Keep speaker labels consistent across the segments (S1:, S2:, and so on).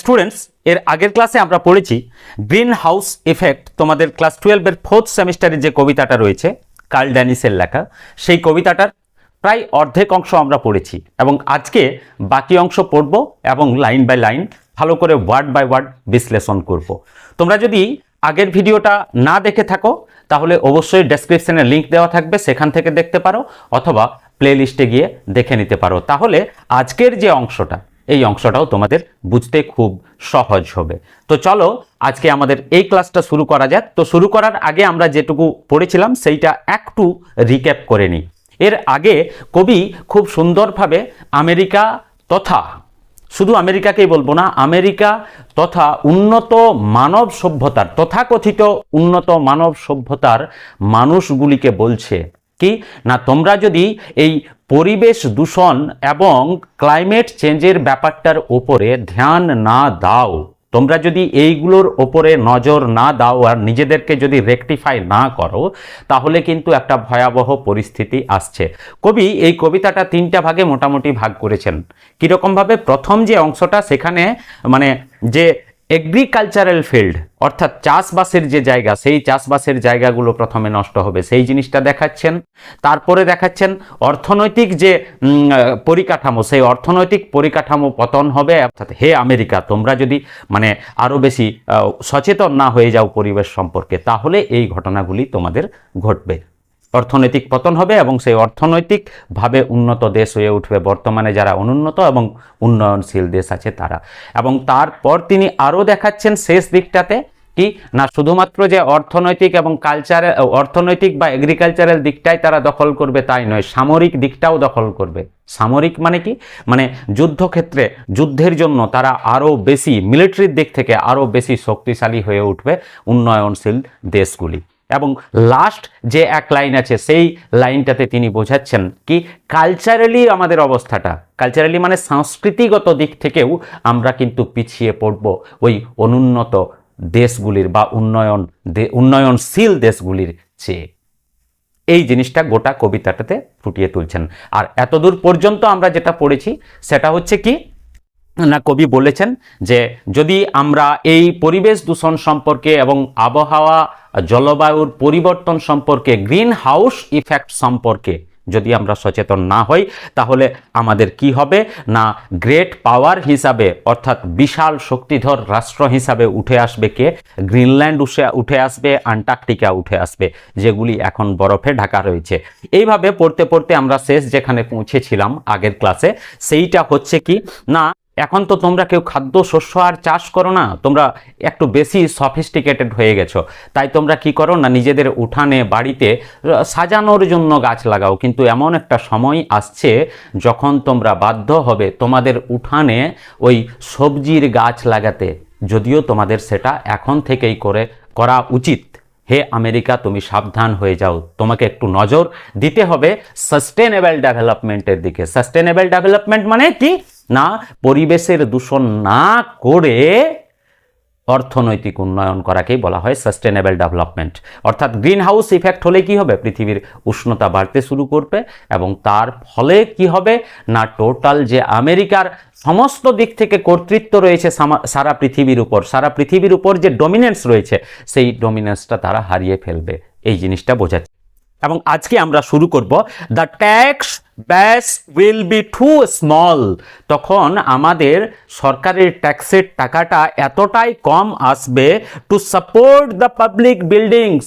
S1: Students এর আগের ক্লাসে আমরা পড়েছি গ্রিন হাউস ইফেক্ট তোমাদের ক্লাস টুয়েলভের ফোর্থ সেমিস্টারের যে কবিতাটা রয়েছে কার্ল ড্যানিসের লেখা, সেই কবিতাটার প্রায় অর্ধেক অংশ আমরা পড়েছি এবং আজকে বাকি অংশ পড়ব এবং লাইন বাই লাইন ভালো করে ওয়ার্ড বাই ওয়ার্ড বিশ্লেষণ করব। তোমরা যদি আগের ভিডিওটা না দেখে থাকো, তাহলে অবশ্যই ডেসক্রিপশানে লিঙ্ক দেওয়া থাকবে, সেখান থেকে দেখতে পারো, অথবা প্লে লিস্টে গিয়ে দেখে নিতে পারো। তাহলে আজকের যে অংশটা এই অংশটাও তোমাদের বুঝতে খুব সহজ হবে। তো চলো, আজকে আমাদের এই ক্লাসটা শুরু করা যাক। তো শুরু করার আগে আমরা যেটুকু পড়েছিলাম, সেইটা একটু রিক্যাপ করে নিই। এর আগে কবি খুব সুন্দরভাবে আমেরিকা তথা, শুধু আমেরিকাকেই বলব না, আমেরিকা তথা উন্নত মানব সভ্যতার, তথাকথিত উন্নত মানব সভ্যতার মানুষগুলিকে বলছে, কি? না তোমরা যদি এই পরিবেশ দূষণ এবং ক্লাইমেট চেঞ্জের ব্যাপারটার ওপরে ধ্যান না দাও। তোমরা যদি এইগুলোর ওপরে নজর না দাও আর নিজেদেরকে যদি রেকটিফাই না করো, তাহলে কিন্তু একটা ভয়াবহ পরিস্থিতি আসছে। কবি এই কবিতাটা তিনটা ভাগে মোটামুটি ভাগ করেছেন। কীরকমভাবে প্রথম যে অংশটা সেখানে মানে যে এগ্রিকালচারাল ফিল্ড অর্থাৎ চাষবাসের যে জায়গা, সেই চাষবাসের জায়গাগুলো প্রথমে নষ্ট হবে। সেই জিনিসটা দেখাচ্ছেন। তারপরে দেখাচ্ছেন অর্থনৈতিক যে পরিকাঠামো, সেই অর্থনৈতিক পরিকাঠামো পতন হবে। অর্থাৎ হে আমেরিকা, তোমরা যদি মানে আরও বেশি সচেতন না হয়ে যাও পরিবেশ সম্পর্কে, তাহলে এই ঘটনাগুলি তোমাদের ঘটবে। অর্থনৈতিক পতন হবে এবং সেই অর্থনৈতিকভাবে উন্নত দেশ হয়ে উঠবে। বর্তমানে যারা অনুন্নত এবং উন্নয়নশীল দেশ আছে তারা। এবং তারপর তিনি আরও দেখাচ্ছেন শেষ দিকটাতে কি, না শুধুমাত্র যে অর্থনৈতিক এবং কালচার অর্থনৈতিক বা এগ্রিকালচারাল দিকটাই তারা দখল করবে তাই নয়, সামরিক দিকটাও দখল করবে। সামরিক মানে কি? মানে যুদ্ধক্ষেত্রে, যুদ্ধের জন্য তারা আরও বেশি মিলিটারির দিক থেকে আরও বেশি শক্তিশালী হয়ে উঠবে উন্নয়নশীল দেশগুলি। এবং লাস্ট যে এক লাইন আছে, সেই লাইনটাতে তিনি বোঝাচ্ছেন কি কালচারালি আমাদের অবস্থাটা। কালচারালি মানে সাংস্কৃতিগত দিক থেকেও আমরা কিন্তু পিছিয়ে পড়ব ওই অনুন্নত দেশগুলির বা উন্নয়ন উন্নয়নশীল দেশগুলির চেয়ে। এই জিনিসটা গোটা কবিতাটাতে ফুটিয়ে তুলছেন। আর এতদূর পর্যন্ত আমরা যেটা পড়েছি, সেটা হচ্ছে কি না, কবি বলেছেন যে যদি আমরা এই পরিবেশ দূষণ সম্পর্কে এবং আবহাওয়া, জলবায়ুর পরিবর্তন সম্পর্কে গ্রিন হাউস ইফেক্ট সম্পর্কে যদি আমরা সচেতন না হই, তাহলে আমাদের কি হবে? না গ্রেট পাওয়ার হিসাবে, অর্থাৎ বিশাল শক্তিধর রাষ্ট্র হিসাবে উঠে আসবে কে? গ্রিনল্যান্ড উঠে উঠে আসবে আন্টার্কটিকা উঠে আসবে, যেগুলি এখন বরফে ঢাকা রয়েছে। এইভাবে পড়তে পড়তে আমরা শেষ যেখানে পৌঁছেছিলাম আগের ক্লাসে সেইটা হচ্ছে কি? না এখন তো তোমরা কেউ খাদ্য, শস্য আর চাষ করো না, তোমরা একটু বেশি সফিস্টিকেটেড হয়ে গেছো। তাই তোমরা কি করো না, নিজেদের উঠানে, বাড়িতে সাজানোর জন্য গাছ লাগাও। কিন্তু এমন একটা সময় আসছে, যখন তোমরা বাধ্য হবে তোমাদের উঠানে ওই সবজির গাছ লাগাতে। যদিও তোমাদের সেটা এখন থেকেই করে, করা উচিত। হে আমেরিকা, তুমি সাবধান হয়ে যাও। তোমাকে একটু নজর দিতে হবে সাস্টেনেবল ডেভেলপমেন্টের দিকে। সাস্টেনেবল ডেভেলপমেন্ট মানে কি? না, পরিবেশের দূষণ না করে অর্থনৈতিক উন্নয়ন করাকেই বলা হয় সাস্টেনেবল ডেভেলপমেন্ট অর্থাৎ গ্রিন হাউস ইফেক্ট হলে কি হবে? পৃথিবীর উষ্ণতা বাড়তে শুরু করবে এবং তার ফলে কি হবে? না টোটাল যে আমেরিকার সমস্ত দিক থেকে কর্তৃত্ব রয়েছে সারা পৃথিবীর উপর, সারা পৃথিবীর উপর যে ডমিনেন্স রয়েছে, সেই ডমিনেন্সটা তারা হারিয়ে ফেলবে। এই জিনিসটা বোঝাচ্ছে। এবং আজকে আমরা শুরু করব the tax base will be too small তখন আমাদের সরকারের ট্যাক্সের টাকাটা এতটাই কম আসবে to support the public buildings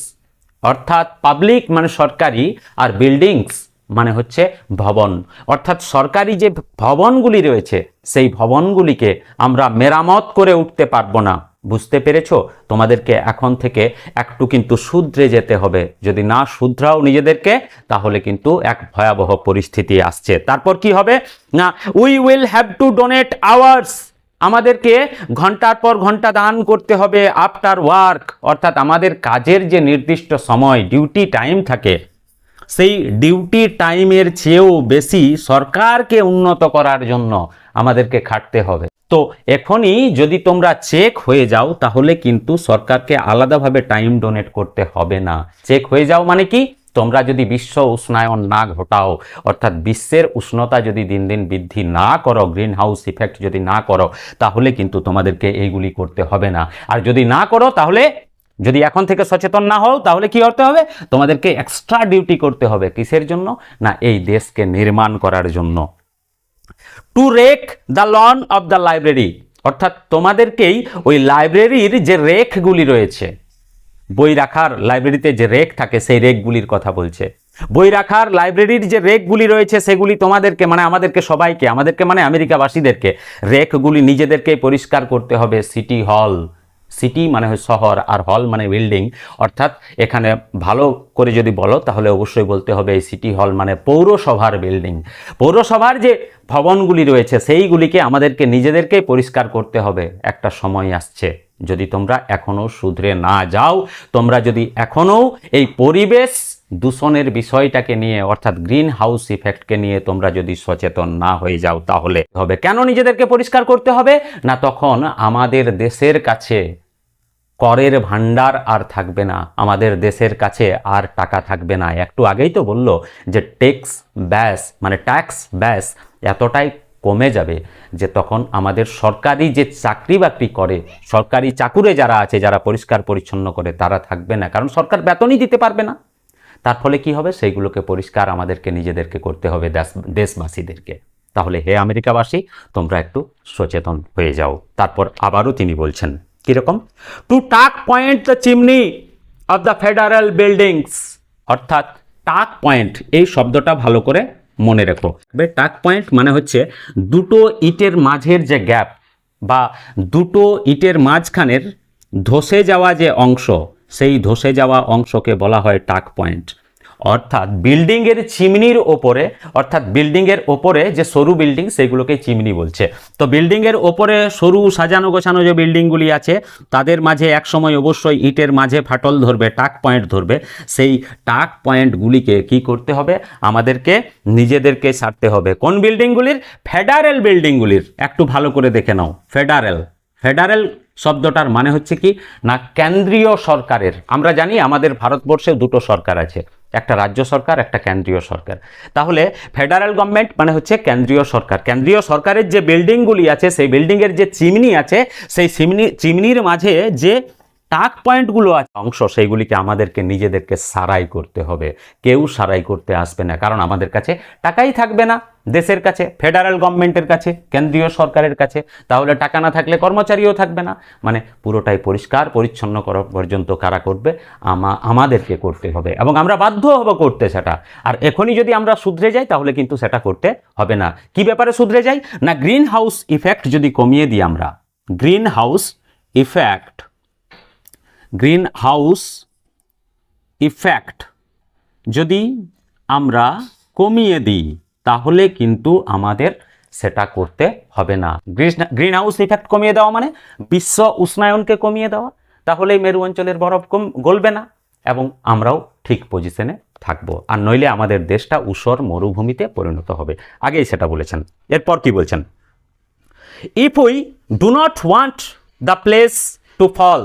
S1: অর্থাৎ পাবলিক মানে সরকারি আর বিল্ডিংস মানে হচ্ছে ভবন। অর্থাৎ সরকারি যে ভবনগুলি রয়েছে, সেই ভবনগুলিকে আমরা মেরামত করে উঠতে পারব না। বুঝতে পেরেছ? তোমাদেরকে এখন থেকে একটু কিন্তু শুধরে যেতে হবে। যদি না শুধরাও নিজেদেরকে, তাহলে কিন্তু এক ভয়াবহ পরিস্থিতি আসছে। তারপর কি হবে? না we will have to donate hours আমাদেরকে ঘণ্টার পর ঘণ্টা দান করতে হবে আফটার ওয়ার্ক অর্থাৎ আমাদের কাজের যে নির্দিষ্ট সময় ডিউটি টাইম থাকে, সেই ডিউটি টাইমের চেয়েও বেশি সরকারকে উন্নত করার জন্য আমাদেরকে খাটতে হবে। তো এখনই যদি তোমরা চেক হয়ে যাও, তাহলে কিন্তু সরকারকে আলাদাভাবে টাইম ডোনেট করতে হবে না। চেক হয়ে যাও মানে কি? তোমরা যদি বিশ্ব উষ্ণায়ন না ঘটাও, অর্থাৎ বিশ্বের উষ্ণতা যদি দিন দিন বৃদ্ধি না করো গ্রিন হাউস ইফেক্ট যদি না করো, তাহলে কিন্তু তোমাদেরকে এইগুলি করতে হবে না। আর যদি না করো, তাহলে যদি এখন থেকে সচেতন না হও, তাহলে কি করতে হবে? তোমাদেরকে এক্সট্রা ডিউটি করতে হবে। কিসের জন্য? না, এই দেশকে নির্মাণ করার জন্য। To wreck the lawn of the library অর্থাৎ তোমাদেরকেই ওই লাইব্রেরির যে রেকগুলি রয়েছে, বই রাখার লাইব্রেরিতে যে রেক থাকে, সেই রেকগুলির কথা বলছে। বই রাখার লাইব্রেরির যে রেকগুলি রয়েছে, সেগুলি তোমাদেরকে মানে আমাদেরকে সবাইকে, আমাদেরকে মানে আমেরিকাবাসীদেরকে, রেকগুলি নিজেদেরকেই পরিষ্কার করতে হবে সিটি হল সিটি মানে হয় শহর আর হল মানে বিল্ডিং। অর্থাৎ এখানে ভালো করে যদি বলো, তাহলে অবশ্যই বলতে হবে এই সিটি হল মানে পৌরসভার বিল্ডিং। পৌরসভার যে ভবনগুলি রয়েছে, সেইগুলিকে আমাদেরকে নিজেদেরকেই পরিষ্কার করতে হবে। একটা সময় আসছে। যদি তোমরা এখনও শুধরে না যাও, তোমরা যদি এখনও এই পরিবেশ দূষণের বিষয়টাকে নিয়ে, অর্থাৎ গ্রিন হাউস ইফেক্টকে নিয়ে তোমরা যদি সচেতন না হয়ে যাও, তাহলে হবে। কেন নিজেদেরকে পরিষ্কার করতে হবে? না তখন আমাদের দেশের কাছে করের ভান্ডার আর থাকবে না। আমাদের দেশের কাছে আর টাকা থাকবে না। একটু আগেই তো বলল যে ট্যাক্স ব্যাস মানে ট্যাক্স ব্যাস এতটাই কমে যাবে যে তখন আমাদের সরকারি যে চাকরি বাকরি করে, সরকারি চাকুরে যারা আছে, যারা পরিষ্কার পরিচ্ছন্ন করে, তারা থাকবে না। কারণ সরকার বেতনই দিতে পারবে না। তার ফলে কি হবে? সেইগুলোকে পরিষ্কার আমাদেরকে, নিজেদেরকে করতে হবে, দেশ, দেশবাসীদেরকে। তাহলে হে আমেরিকাবাসী, তোমরা একটু সচেতন হয়ে যাও। তারপর আবারও তিনি বলছেন কীরকম? To tuck point the chimney of the federal buildings অর্থাৎ টাক পয়েন্ট এই শব্দটা ভালো করে মনে রেখো। টাক পয়েন্ট মানে হচ্ছে দুটো ইটের মাঝের যে গ্যাপ বা দুটো ইটের মাঝখানের ধসে যাওয়া যে অংশ, সেই ধসে যাওয়া অংশকে বলা হয় টাক পয়েন্ট অর্থাৎ বিল্ডিংয়ের চিমনির ওপরে, অর্থাৎ বিল্ডিংয়ের ওপরে যে সরু বিল্ডিং সেগুলোকে চিমনি বলছে। তো বিল্ডিংয়ের ওপরে সরু সাজানো গোছানো যে বিল্ডিংগুলি আছে, তাদের মাঝে একসময় অবশ্যই ইটের মাঝে ফাটল ধরবে, টাক পয়েন্ট ধরবে। সেই টাক পয়েন্টগুলিকে কি করতে হবে? আমাদেরকে, নিজেদেরকে সারতে হবে। কোন বিল্ডিংগুলির? ফেডারেল বিল্ডিংগুলির। একটু ভালো করে দেখে নাও। ফেডারেল। ফেডারেল শব্দটার মানে হচ্ছে কি? না, কেন্দ্রীয় সরকারের। আমরা জানি আমাদের ভারতবর্ষে দুটো সরকার আছে। একটা রাজ্য সরকার, একটা কেন্দ্রীয় সরকার। তাহলে ফেডারেল গভর্নমেন্ট মানে হচ্ছে কেন্দ্রীয় সরকার। কেন্দ্রীয় সরকারের যে বিল্ডিংগুলি আছে, সেই বিল্ডিংয়ের যে চিমনি আছে, সেই চিমনি চিমনির মাঝে যে টাক পয়েন্টগুলো আছে। অংশ সেইগুলিকে আমাদেরকে নিজেদেরকে সারাই করতে হবে। কেউ সারাই করতে আসবে না, কারণ আমাদের কাছে টাকাই থাকবে না। দেশের কাছে, ফেডারেল গভর্নমেন্টের কাছে, কেন্দ্রীয় সরকারের কাছে, তাহলে টাকা না থাকলে কর্মচারীও থাকবে না। মানে পুরোটাই পরিষ্কার, পরিচ্ছন্ন করা পর্যন্ত কারা করবে, আমা, আমাদেরকে করতে হবে। এবং আমরা বাধ্য হব করতে সেটা। আর এখনই যদি আমরা শুধরে যাই, তাহলে কিন্তু সেটা করতে হবে না। কি ব্যাপারে শুধরে যাই? না গ্রিন হাউস ইফেক্ট যদি কমিয়ে দিই আমরা green house effect green house effect যদি আমরা কমিয়ে দিই, তাহলে কিন্তু আমাদের সেটা করতে হবে না। গ্রিন হাউস ইফেক্ট কমিয়ে দেওয়া মানে বিশ্ব উষ্ণায়নকে কমিয়ে দেওয়া। তাহলেই মেরু অঞ্চলের বরফ কম গলবে না এবং আমরাও ঠিক পজিশনে থাকব। আর নইলে আমাদের দেশটা ঊষর মরুভূমিতে পরিণত হবে। আগেই সেটা বলেছেন। এরপর কি বলছেন? If we do not want the place to fall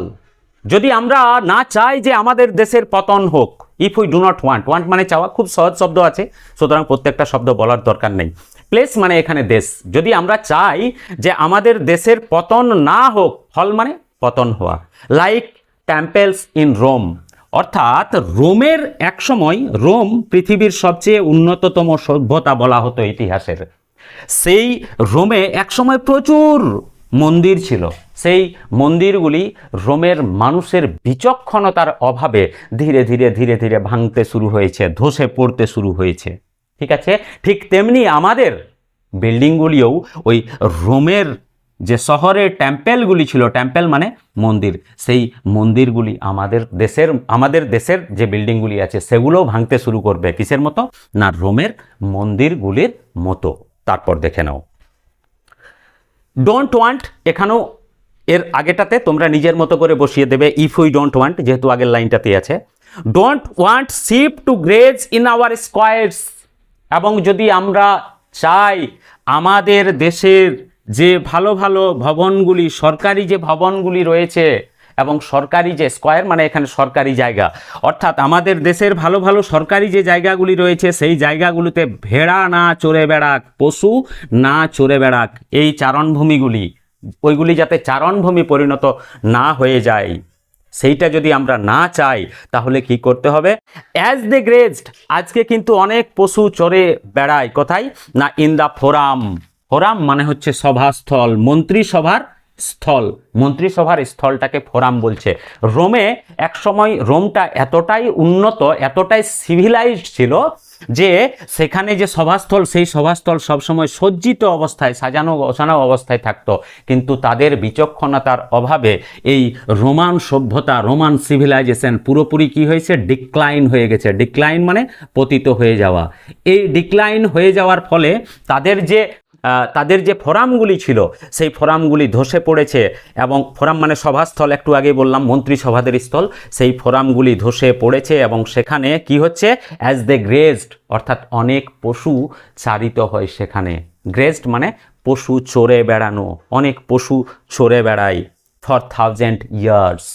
S1: যদি আমরা না চাই যে আমাদের দেশের পতন হোক if we do not want want মানে চাওয়া খুব সহজ শব্দ আছে, সুতরাং প্রত্যেকটা শব্দ বলার দরকার নেই। প্লেস মানে এখানে দেশ। যদি আমরা চাই যে আমাদের দেশের পতন না হোক হল মানে পতন হওয়া। লাইক টেম্পেলস ইন রোম অর্থাৎ রোমের একসময় রোম পৃথিবীর সবচেয়ে উন্নততম সভ্যতা বলা হতো ইতিহাসের। সেই রোমে একসময় প্রচুর মন্দির ছিল। সেই মন্দিরগুলি রোমের মানুষের বিচক্ষণতার অভাবে ধীরে ধীরে ধীরে ধীরে ভাঙতে শুরু হয়েছে, ধসে পড়তে শুরু হয়েছে। ঠিক আছে? ঠিক তেমনি আমাদের বিল্ডিংগুলিও ওই রোমের যে শহরের টেম্পেলগুলি ছিল, টেম্পেল মানে মন্দির। সেই মন্দিরগুলি আমাদের দেশের আমাদের দেশের যে বিল্ডিংগুলি আছে, সেগুলোও ভাঙতে শুরু করবে। কিসের মতো? না, রোমের মন্দিরগুলির মতো। তারপর দেখে নাও। ডোন্ট ওয়ান্ট এখানেও এর আগেটাতে তোমরা নিজের মতো করে বসিয়ে দেবে ইফ উই ডোন্ট ওয়ান্ট যেহেতু আগের লাইনটাতে আছে। Don't want sheep to graze in our squares এবং যদি আমরা চাই আমাদের দেশের যে ভালো ভালো ভবনগুলি, সরকারি যে ভবনগুলি রয়েছে এবং সরকারি যে স্কোয়ার মানে এখানে সরকারি জায়গা। অর্থাৎ আমাদের দেশের ভালো ভালো সরকারি যে জায়গাগুলি রয়েছে, সেই জায়গাগুলিতে ভেড়া না চড়ে বেড়াক, পশু না চড়ে বেড়াক, এই চারণভূমিগুলি, ওইগুলি যাতে চারণভূমি পরিণত না হয়ে যায়, সেইটা যদি আমরা না চাই, তাহলে কি করতে হবে? অ্যাজ দ্য গ্রেজড আজকে কিন্তু অনেক পশু চড়ে বেড়ায়। কোথায়? না ইন দ্য ফোরাম ফোরাম মানে হচ্ছে সভাস্থল, মন্ত্রিসভার স্থল, মন্ত্রিসভার স্থলটাকে ফোরাম বলছে। রোমে একসময় রোমটা এতটাই উন্নত, এতটাই সিভিলাইজড ছিল যে সেখানে যে সভাস্থল, সেই সভাস্থল সবসময় সজ্জিত অবস্থায়, সাজানো, গোছানো অবস্থায় থাকতো। কিন্তু তাদের বিচক্ষণতার অভাবে এই রোমান সভ্যতা, রোমান সিভিলাইজেশন পুরোপুরি কি হয়েছে? ডিক্লাইন হয়ে গেছে। ডিক্লাইন মানে পতিত হয়ে যাওয়া। এই ডিক্লাইন হয়ে যাওয়ার ফলে তাদের যে তাদের যে ফোরামগুলি ছিল, সেই ফোরামগুলি ধসে পড়েছে এবং ফোরাম মানে সভাস্থল, একটু আগে বললাম, মন্ত্রিসভাদের স্থল, সেই ফোরামগুলি ধসে পড়েছে এবং সেখানে কি হচ্ছে? অ্যাজ দে গ্রেজড অর্থাৎ অনেক পশু চারিত হয় সেখানে। গ্রেজড মানে পশু চড়ে বেড়ানো, অনেক পশু চড়ে বেড়ায় ফর থাউজেন্ড ইয়ার্স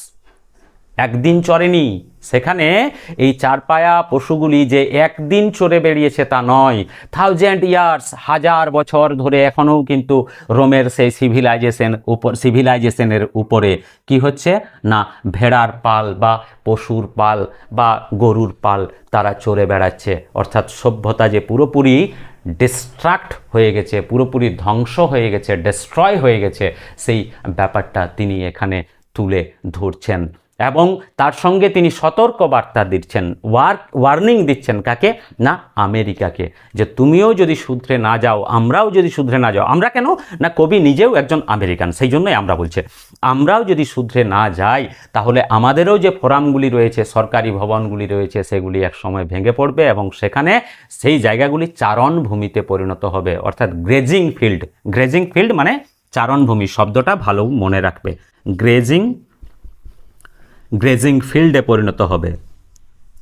S1: একদিন চড়েনি সেখানে এই চারপায়া পশুগুলি যে একদিন চড়ে বেরিয়েছে তা নয় থাউজেন্ড ইয়ার্স হাজার বছর ধরে এখনও কিন্তু রোমের সেই সিভিলাইজেশন উপর সিভিলাইজেশনের উপরে। কি হচ্ছে? না, ভেড়ার পাল বা পশুর পাল বা গরুর পাল তারা চড়ে বেড়াচ্ছে। অর্থাৎ সভ্যতা যে পুরোপুরি ডিস্ট্রাক্ট হয়ে গেছে, পুরোপুরি ধ্বংস হয়ে গেছে ডেস্ট্রয় হয়ে গেছে, সেই ব্যাপারটা তিনি এখানে তুলে ধরছেন। এবং তার সঙ্গে তিনি সতর্ক বার্তা দিচ্ছেন, ওয়ার ওয়ার্নিং দিচ্ছেন কাকে? না, আমেরিকাকে, যে তুমিও যদি শুধরে না যাও, আমরাও যদি শুধরে না যাও, আমরা কেন? না, কবি নিজেও একজন আমেরিকান, সেই জন্যই আমরা বলছি, আমরাও যদি শুধরে না যাই, তাহলে আমাদেরও যে ফোরামগুলি রয়েছে, সরকারি ভবনগুলি রয়েছে, সেগুলি এক সময় ভেঙে পড়বে এবং সেখানে সেই জায়গাগুলি চারণভূমিতে পরিণত হবে, অর্থাৎ গ্রেজিং ফিল্ড গ্রেজিং ফিল্ড মানে চারণভূমি শব্দটা ভালো মনে রাখবে গ্রেজিং গ্রেজিং ফিল্ডে পরিণত হবে।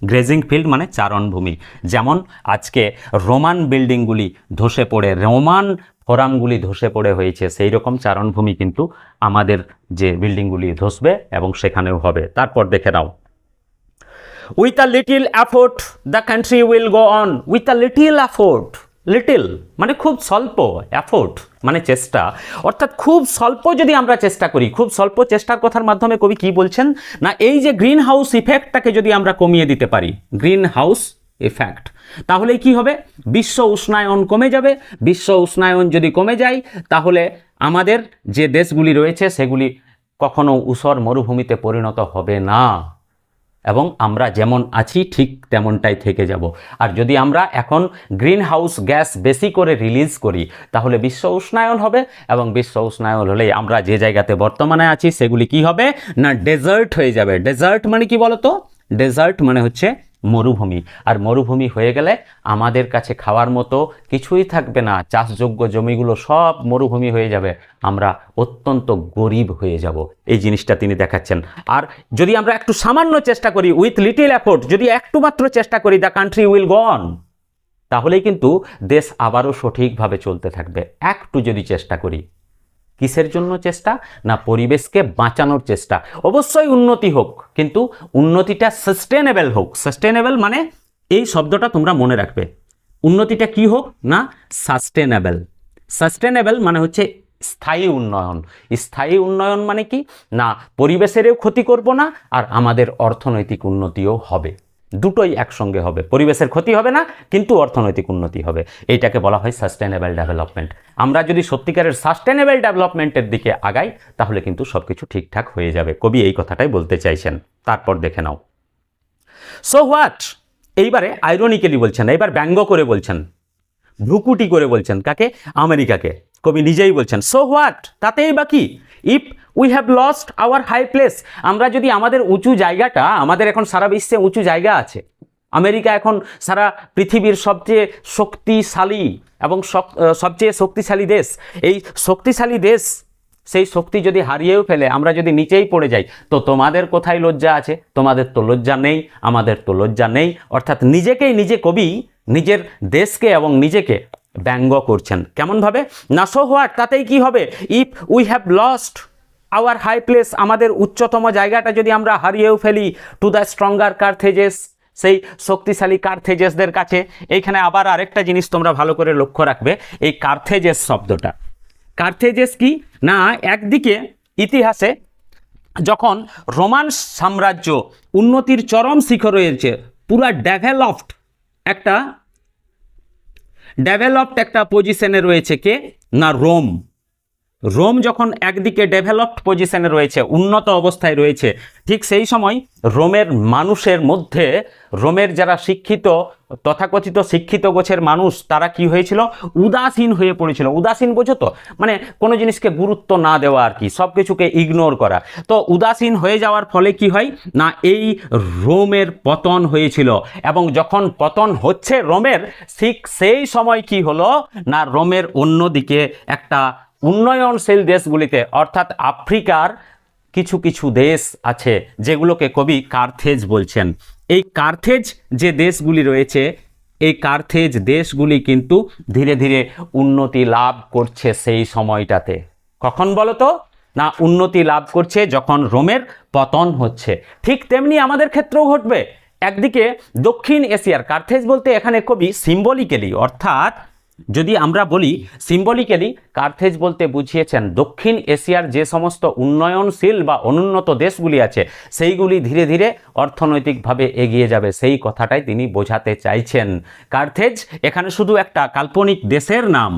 S1: গ্রেজিং ফিল্ড মানে চারণভূমি যেমন আজকে রোমান বিল্ডিংগুলি ধসে পড়ে, রোমান ফোরামগুলি ধসে পড়ে হয়েছে সেই রকম চারণভূমি কিন্তু আমাদের যে বিল্ডিংগুলি ধসবে এবং সেখানেও হবে। তারপর দেখে নাও। With a little effort the country will go on with a little effort little মানে খুব স্বল্প অ্যাফোর্ট মানে চেষ্টা। অর্থাৎ খুব স্বল্প যদি আমরা চেষ্টা করি, খুব স্বল্প চেষ্টার কথার মাধ্যমে কবি কি বলছেন? না, এই যে গ্রিন হাউস ইফেক্টটাকে যদি আমরা কমিয়ে দিতে পারি গ্রিন হাউস ইফেক্ট তাহলে কি হবে? বিশ্ব উষ্ণায়ন কমে যাবে। বিশ্ব উষ্ণায়ন যদি কমে যায়, তাহলে আমাদের যে দেশগুলি রয়েছে, সেগুলি কখনো ঊষর মরুভূমিতে পরিণত হবে না। এবং আমরা যেমন আছি, ঠিক তেমনটাই থেকে যাব। আর যদি আমরা এখন গ্রিন হাউস গ্যাস বেশি করে রিলিজ করি, তাহলে বিশ্ব উষ্ণায়ন হবে এবং বিশ্ব উষ্ণায়ন হলে আমরা যে জায়গাতে বর্তমানে আছি, সেগুলি কি হবে? না ডেজার্ট হয়ে যাবে। ডেজার্ট মানে কি বলতো? ডেজার্ট মানে হচ্ছে মরুভূমি। আর মরুভূমি হয়ে গেলে আমাদের কাছে খাওয়ার মতো কিছুই থাকবে না। চাষযোগ্য জমিগুলো সব মরুভূমি হয়ে যাবে। আমরা অত্যন্ত গরিব হয়ে যাব। এই জিনিসটা তিনি দেখাচ্ছেন। আর যদি আমরা একটু সামান্য চেষ্টা করি উইথ লিটিল এফোর্ট যদি একটু মাত্র চেষ্টা করি দ্য কান্ট্রি উইল গন তাহলেই কিন্তু দেশ আবারও সঠিকভাবে চলতে থাকবে। একটু যদি চেষ্টা করি। কিসের জন্য চেষ্টা? না, পরিবেশকে বাঁচানোর চেষ্টা। অবশ্যই উন্নতি হোক, কিন্তু উন্নতিটা সাস্টেনেবল হোক। সাস্টেনেবল মানে এই শব্দটা তোমরা মনে রাখবে। উন্নতিটা কি হোক? না সাস্টেনেবল সাস্টেনেবল মানে হচ্ছে স্থায়ী উন্নয়ন। স্থায়ী উন্নয়ন মানে কি? না, পরিবেশেরও ক্ষতি করব না, আর আমাদের অর্থনৈতিক উন্নতিও হবে। দুটোই একসঙ্গে হবে। পরিবেশের ক্ষতি হবে না, কিন্তু অর্থনৈতিক উন্নতি হবে। এইটাকে বলা হয় সাস্টেনেবল ডেভেলপমেন্ট আমরা যদি সত্যিকারের সাস্টেনেবল ডেভেলপমেন্টের দিকে আগাই, তাহলে কিন্তু সব কিছু ঠিকঠাক হয়ে যাবে। কবি এই কথাটাই বলতে চাইছেন। তারপর দেখে নাও। সো হোয়াট এইবারে আইরনিক্যালি বলছেন, এইবার ব্যঙ্গ করে বলছেন। ভ্রুকুটি করে বলছেন কাকে? আমেরিকাকে। কবি নিজেই বলছেন সো হোয়াট তাতেই বা কি? If we have lost our high place আমরা যদি আমাদের উঁচু জায়গাটা, আমাদের এখন সারা বিশ্বে উঁচু জায়গা আছে, আমেরিকা এখন সারা পৃথিবীর সবচেয়ে শক্তিশালী এবং সবচেয়ে শক্তিশালী দেশ, এই শক্তিশালী দেশ, সেই শক্তি যদি হারিয়েও ফেলে, আমরা যদি নিচেই পড়ে যাই, তো তোমাদের কোথায় লজ্জা আছে? তোমাদের তো লজ্জা নেই, আমাদের তো লজ্জা নেই। অর্থাৎ নিজেকেই নিজে কবি, নিজের দেশকে এবং নিজেকে ব্যঙ্গ করছেন। কেমনভাবে? না সো হোয়াট তাতেই কি হবে? If we have lost our high place আমাদের উচ্চতম জায়গাটা যদি আমরা হারিয়েও ফেলি টু দ্য স্ট্রঙ্গার কার্থেজেস সেই শক্তিশালী কার্থেজেসদের কাছে, এইখানে আবার আরেকটা জিনিস তোমরা ভালো করে লক্ষ্য রাখবে, এই কার্থেজেস শব্দটা। কার্থেজেস কি? না, একদিকে ইতিহাসে যখন রোমান সাম্রাজ্য উন্নতির চরম শিখর রয়েছে পুরা ডেভেলপড একটা ডেভেলপড একটা পজিশনে রয়েছে কে? না রোম রোম যখন একদিকে ডেভেলপড পজিশনে রয়েছে, উন্নত অবস্থায় রয়েছে, ঠিক সেই সময় রোমের মানুষের মধ্যে, রোমের যারা শিক্ষিত, তথাকথিত শিক্ষিত গোছের মানুষ, তারা কি হয়েছিল? উদাসীন হয়ে পড়েছিল। উদাসীন বোঝো তো? মানে কোনো জিনিসকে গুরুত্ব না দেওয়া আর কি সব কিছুকে ইগনোর করা। তো উদাসীন হয়ে যাওয়ার ফলে কি হয়? না, এই রোমের পতন হয়েছিল। এবং যখন পতন হচ্ছে রোমের, ঠিক সেই সময় কি হলো? না, রোমের অন্যদিকে একটা উন্নয়নশীল দেশগুলিতে, অর্থাৎ আফ্রিকার কিছু কিছু দেশ আছে, যেগুলোকে কবি কার্থেজ বলছেন। এই কার্থেজ যে দেশগুলি রয়েছে, এই কার্থেজ দেশগুলি কিন্তু ধীরে ধীরে উন্নতি লাভ করছে সেই সময়টাতে। কখন বলো তো? না, উন্নতি লাভ করছে যখন রোমের পতন হচ্ছে। ঠিক তেমনি আমাদের ক্ষেত্রেও ঘটবে। একদিকে দক্ষিণ এশিয়ার, কার্থেজ বলতে এখানে কবি সিম্বলিক্যালি অর্থাৎ যদি আমরা বলি সিম্বলিক্যালি কার্থেজ বলতে বুঝিয়েছেন, দক্ষিণ এশিয়ার যে সমস্ত উন্নয়নশীল বা অনুন্নত দেশগুলি আছে, সেইগুলি ধীরে ধীরে অর্থনৈতিকভাবে এগিয়ে যাবে। সেই কথাটাই তিনি বোঝাতে চাইছেন। কার্থেজ এখানে শুধু একটা কাল্পনিক দেশের নাম।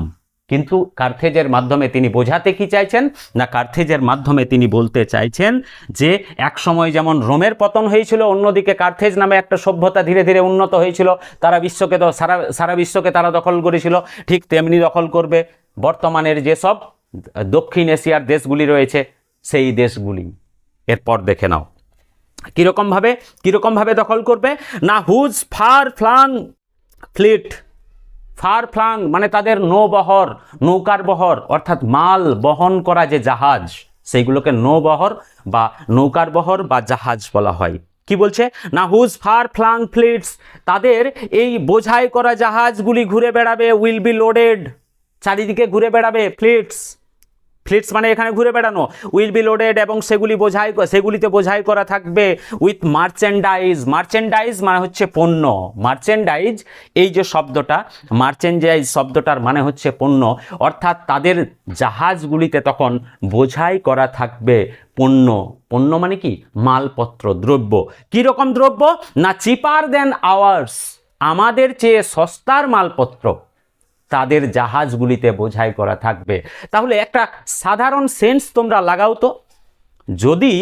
S1: কিন্তু কার্থেজের মাধ্যমে তিনি বোঝাতে কি চাইছেন? না, কার্থেজের মাধ্যমে তিনি বলতে চাইছেন যে, এক সময় যেমন রোমের পতন হয়েছিল, অন্যদিকে কার্থেজ নামে একটা সভ্যতা ধীরে ধীরে উন্নত হয়েছিল। তারা বিশ্বকে সারা সারা বিশ্বকে তারা দখল করেছিল। ঠিক তেমনি দখল করবে বর্তমানের যেসব দক্ষিণ এশিয়ার দেশগুলি রয়েছে, সেই দেশগুলি। এরপর দেখে নাও। কীরকমভাবে কীরকমভাবে দখল করবে? না, whose, far, flung, fleet. Far flung মানে তাদের নৌবহর, নৌকার বহর, অর্থাৎ মাল বহন করা যে জাহাজ, সেইগুলোকে নৌবহর বা নৌকার বহর বা জাহাজ বলা হয়। কি বলছে? না হুজ ফার ফ্লাং ফ্লিটস, তাদের এই বোঝাই করা জাহাজগুলি ঘুরে বেড়াবে, উইল বি লোডেড। চারিদিকে ঘুরে বেড়াবে, ফ্লিটস ফ্লিটস মানে এখানে ঘুরে বেড়ানো। উইল বি লোডেড এবং সেগুলি বোঝাই, সেগুলিতে বোঝাই করা থাকবে উইথ মার্চেন্ডাইজ মার্চেন্ডাইজ মানে হচ্ছে পণ্য। মার্চেন্ডাইজ এই যে শব্দটা মার্চেন্ডাইজ শব্দটার মানে হচ্ছে পণ্য। অর্থাৎ তাদের জাহাজগুলিতে তখন বোঝাই করা থাকবে পণ্য। পণ্য মানে কি? মালপত্র, দ্রব্য। কীরকম দ্রব্য? না চিপার দেন আওয়ার্স আমাদের চেয়ে সস্তার মালপত্র। তাদের জাহাজগুলিতে বোঝাই করা থাকবে। তাহলে একটা সাধারণ সেন্স তোমরা লাগাও তো। যদি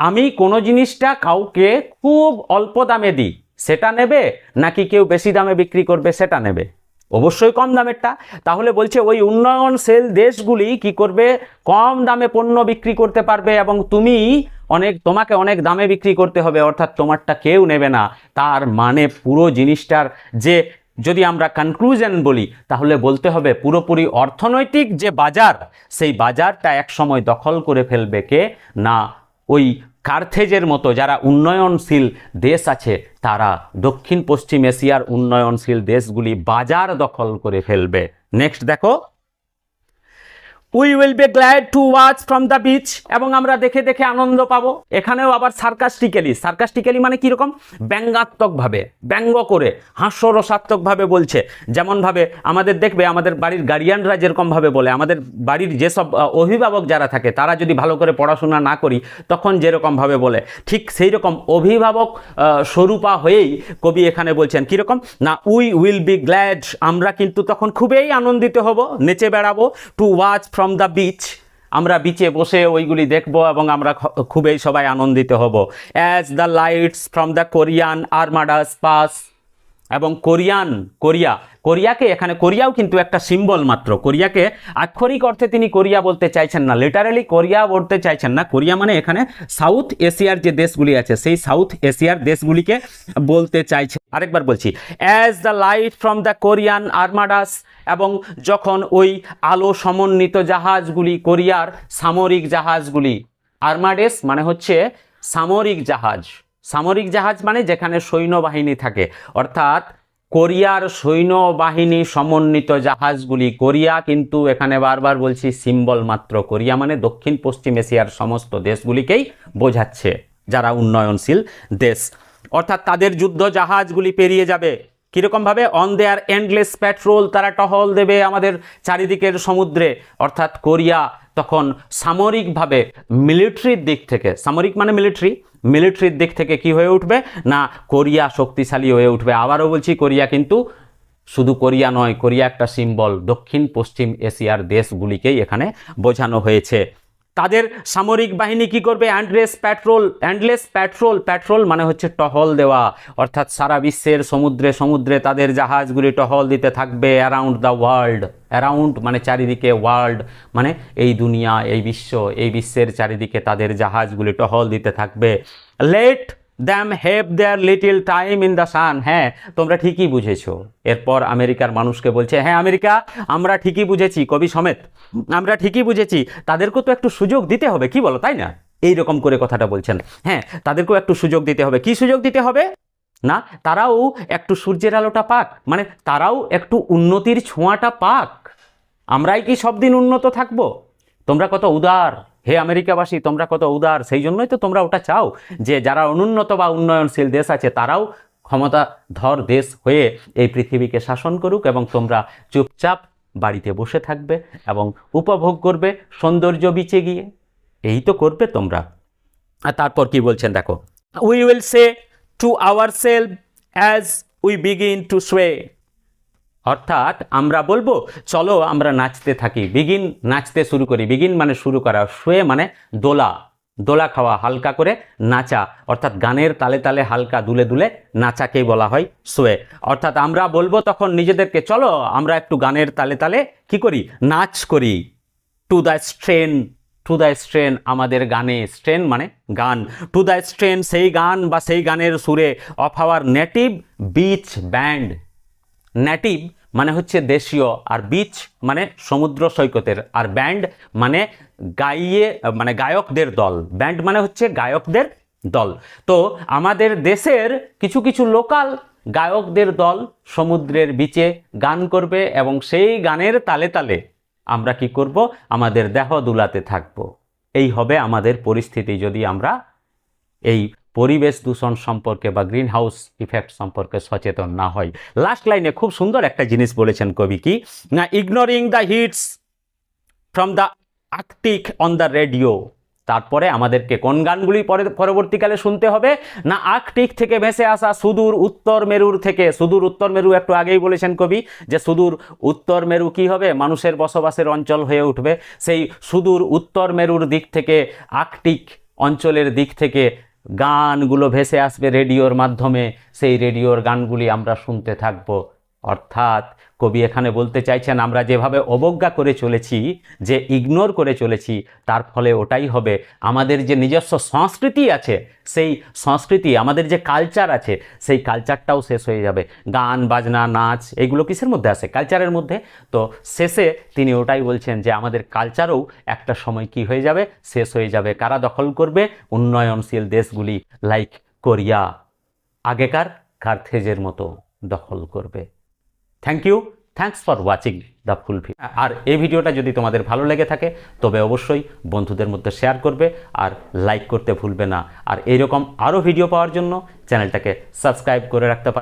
S1: আমি কোনো জিনিসটা কাউকে খুব অল্প দামে দিই, সেটা নেবে নাকি কেউ বেশি দামে বিক্রি করবে, সেটা নেবে? অবশ্যই কম দামেরটা। তাহলে বলছে, ওই উন্নয়নশীল দেশগুলি কি করবে? কম দামে পণ্য বিক্রি করতে পারবে এবং তুমি অনেক, তোমাকে অনেক দামে বিক্রি করতে হবে, অর্থাৎ তোমারটা কেউ নেবে না। তার মানে পুরো জিনিসটার যে যদি আমরা কনক্লুশন বলি, তাহলে বলতে হবে পুরোপুরি অর্থনৈতিক যে বাজার, সেই বাজারটা এক সময় দখল করে ফেলবে কে? না, ওই কার্থেজের মতো যারা উন্নয়নশীল দেশ আছে, তারা দক্ষিণ পশ্চিম এশিয়ার উন্নয়নশীল দেশগুলি বাজার দখল করে ফেলবে। নেক্সট দেখো। We will be glad to watch from the beach এবং আমরা দেখে দেখে আনন্দ পাবো। এখানেও আবার সার্কাস্টিক্যালি সার্কাস্টিক্যালি মানে কীরকম ব্যঙ্গাত্মকভাবে, ব্যঙ্গ করে, হাস্যরসাত্মকভাবে বলছে। যেমনভাবে আমাদের দেখবে, আমাদের বাড়ির গার্ডিয়ানরা যেরকমভাবে বলে, আমাদের বাড়ির যেসব অভিভাবক যারা থাকে, তারা যদি ভালো করে পড়াশোনা না করি, তখন যেরকমভাবে বলে। ঠিক সেই রকম অভিভাবক স্বরূপা হয়েই কবি এখানে বলছেন কীরকম না উই উইল বি গ্ল্যাড আমরা কিন্তু তখন খুবই আনন্দিত হব, নেচে বেড়াবো to watch from the beach আমরা বিচে বসে ওইগুলি দেখব এবং আমরা খুবই সবাই আনন্দিত হব। As the lights from the Korean armadas pass এবং কোরিয়ান কোরিয়া কোরিয়াকে, এখানে কোরিয়াও কিন্তু একটা সিম্বল মাত্র। কোরিয়াকে আক্ষরিক অর্থে তিনি কোরিয়া বলতে চাইছেন না। লিটারালি কোরিয়া বলতে চাইছেন না। কোরিয়া মানে এখানে সাউথ এশিয়ার যে দেশগুলি আছে, সেই সাউথ এশিয়ার দেশগুলিকে বলতে চাইছে। আরেকবার বলছি as the light from the Korean armadas এবং যখন ওই আলো সমন্বিত জাহাজগুলি, কোরিয়ার সামরিক জাহাজগুলি আর্মাডেস মানে হচ্ছে সামরিক জাহাজ। সামরিক জাহাজ মানে যেখানে সৈন্যবাহিনী থাকে। অর্থাৎ কোরিয়ার সৈন্যবাহিনী সমন্বিত জাহাজগুলি, কোরিয়া কিন্তু এখানে বারবার বলছি সিম্বল মাত্র। কোরিয়া মানে দক্ষিণ, পশ্চিম এশিয়ার সমস্ত দেশগুলিকেই বোঝাচ্ছে যারা উন্নয়নশীল দেশ। অর্থাৎ তাদের যুদ্ধ জাহাজগুলি পেরিয়ে যাবে। কীরকমভাবে অন দেয়ার এন্ডলেস পেট্রোল তারা টহল দেবে আমাদের চারিদিকের সমুদ্রে। অর্থাৎ কোরিয়া তখন সামরিকভাবে মিলিটারির দিক থেকে, সামরিক মানে মিলিটারি মিলিটারির দিক থেকে কি হয়ে উঠবে? না, কোরিয়া শক্তিশালী হয়ে উঠবে। আবারও বলছি, কোরিয়া কিন্তু শুধু কোরিয়া নয়, কোরিয়া একটা সিম্বল দক্ষিণ পশ্চিম এশিয়ার দেশগুলিকেই এখানে বোঝানো হয়েছে। তাদের সামরিক বাহিনী কি করবে? Endless patrol endless patrol patrol মানে হচ্ছে টহল দেওয়া। অর্থাৎ সারা বিশ্বের সমুদ্রে সমুদ্রে তাদের জাহাজগুলি টহল দিতে থাকবে অ্যারাউন্ড দ্য ওয়ার্ল্ড অ্যারাউন্ড মানে চারিদিকে ওয়ার্ল্ড মানে এই দুনিয়া, এই বিশ্ব, এই বিশ্বের চারিদিকে তাদের জাহাজগুলি টহল দিতে থাকবে। Let them have their little time in the sun হ্যাঁ তোমরা ঠিকই বুঝেছ। এরপর আমেরিকার মানুষকে বলছে হ্যাঁ আমেরিকা, আমরা ঠিকই বুঝেছি, কবি সমেত। আমরা ঠিকই বুঝেছি। তাদেরকেও তো একটু সুযোগ দিতে হবে, কি বলো, তাই না? এই রকম করে কথাটা বলছেন। হ্যাঁ তাদেরকেও একটু সুযোগ দিতে হবে। কি সুযোগ দিতে হবে? না, তারাও একটু সূর্যের আলোটা পাক। মানে তারাও একটু উন্নতির ছোঁয়াটা পাক। আমরাই কি সব দিন উন্নত থাকব? তোমরা কত উদার। হে আমেরিকাবাসী, তোমরা কত উদার। সেই জন্যই তো তোমরা ওটা চাও যে যারা অনুন্নত বা উন্নয়নশীল দেশ আছে, তারাও ক্ষমতাধর দেশ হয়ে এই পৃথিবীকে শাসন করুক এবং তোমরা চুপচাপ বাড়িতে বসে থাকবে এবং উপভোগ করবে সৌন্দর্য বিচে গিয়ে। এই তো করবে তোমরা। আর তারপর কি বলছেন দেখো we will say to our self as we begin to sway অর্থাৎ আমরা বলব, চলো আমরা নাচতে থাকি। বিগিন নাচতে শুরু করি। বিগিন মানে শুরু করা, শুয়ে মানে দোলা। দোলা খাওয়া, হালকা করে নাচা। অর্থাৎ গানের তালে তালে হালকা দুলে দুলে নাচাকেই বলা হয় সোয়ে অর্থাৎ আমরা বলব তখন নিজেদেরকে, চলো আমরা একটু গানের তালে তালে কি করি? নাচ করি। To the strain to the strain আমাদের গানে স্ট্রেন মানে গান। টু দ্য স্ট্রেন সেই গান বা সেই গানের সুরে of our native beach band native মানে হচ্ছে দেশীয় আর বিচ মানে সমুদ্র সৈকতের। আর ব্যান্ড মানে গাইয়ে মানে গায়কদের দল। ব্যান্ড মানে হচ্ছে গায়কদের দল। তো আমাদের দেশের কিছু কিছু লোকাল গায়কদের দল সমুদ্রের বিচে গান করবে এবং সেই গানের তালে তালে আমরা কি করব? আমাদের দেহ দুলাতে থাকব। এই হবে আমাদের পরিস্থিতি যদি আমরা এই পরিবেশ দূষণ সম্পর্কে বা গ্রিন হাউস ইফেক্ট সম্পর্কে সচেতন না হয়। লাস্ট লাইনে খুব সুন্দর একটা জিনিস বলেছেন কবি কি? না ignoring the hits from the Arctic on the radio তারপরে আমাদেরকে কোন গানগুলি পরে, পরবর্তীকালে শুনতে হবে? না, আর্কটিক থেকে ভেসে আসা সুদূর উত্তর মেরুর থেকে, সুদূর উত্তর মেরু একটু আগেই বলেছেন কবি, যে সুদূর উত্তর মেরু কি হবে? মানুষের বসবাসের অঞ্চল হয়ে উঠবে। সেই সুদূর উত্তর মেরুর দিক থেকে, আর্কটিক অঞ্চলের দিক থেকে গানগুলো ভেসে আসবে রেডিওর মাধ্যমে সেই রেডিওর গানগুলি আমরা শুনতে থাকব। অর্থাৎ কবি এখানে বলতে চাইছেন, আমরা যেভাবে অবজ্ঞা করে চলেছি, যে ইগনোর করে চলেছি, তার ফলে ওটাই হবে। আমাদের যে নিজস্ব সংস্কৃতি আছে, সেই সংস্কৃতি, আমাদের যে কালচার আছে, সেই কালচারটাও শেষ হয়ে যাবে। গান, বাজনা, নাচ, এগুলো কিসের মধ্যে আসে কালচারের মধ্যে। তো শেষে তিনি ওটাই বলছেন যে, আমাদের কালচারও একটা সময় কি হয়ে যাবে? শেষ হয়ে যাবে। কারা দখল করবে? উন্নয়নশীল দেশগুলি লাইক কোরিয়া। আগেকার কার্থেজের মতো দখল করবে। Thank you thanks for watching the full fill আর এই ভিডিওটা যদি তোমাদের ভালো লেগে থাকে, তবে অবশ্যই বন্ধুদের মধ্যে শেয়ার করবে আর লাইক করতে ভুলবে না। আর এইরকম আরও ভিডিও পাওয়ার জন্য চ্যানেলটাকে সাবস্ক্রাইব করে রাখতে পারো।